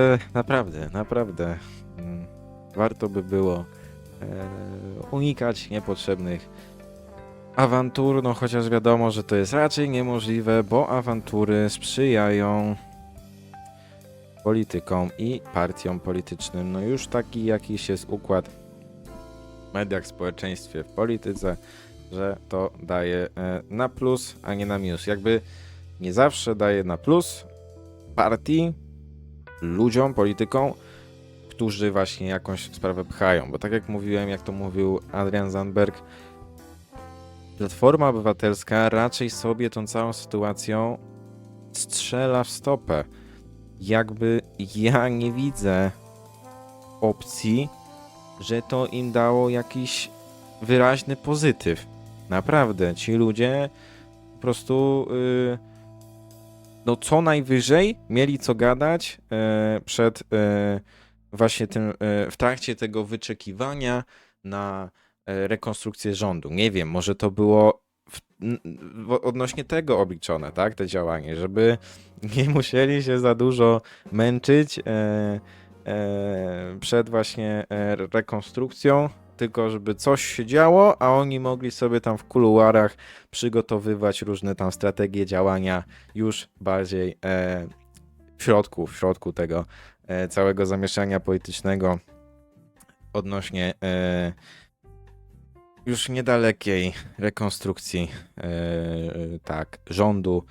E, Naprawdę, naprawdę. mm, Warto by było e, unikać niepotrzebnych awantur, no chociaż wiadomo, że to jest raczej niemożliwe, bo awantury sprzyjają politykom i partiom politycznym. No już taki jakiś jest układ w mediach, w społeczeństwie, w polityce, że to daje e, na plus, a nie na minus. Jakby nie zawsze daje na plus partii, ludziom, politykom, którzy właśnie jakąś sprawę pchają. Bo tak jak mówiłem, jak to mówił Adrian Zandberg, Platforma Obywatelska raczej sobie tą całą sytuacją strzela w stopę. Jakby ja nie widzę opcji, że to im dało jakiś wyraźny pozytyw. Naprawdę, ci ludzie po prostu y, no co najwyżej mieli co gadać e, przed e, właśnie tym, e, w trakcie tego wyczekiwania na rekonstrukcję rządu. Nie wiem, może to było w, w, odnośnie tego obliczone, tak, te działanie, żeby nie musieli się za dużo męczyć przed właśnie rekonstrukcją, tylko żeby coś się działo, a oni mogli sobie tam w kuluarach przygotowywać różne tam strategie działania już bardziej e, w środku, w środku tego e, całego zamieszania politycznego odnośnie e, już niedalekiej rekonstrukcji e, tak rządu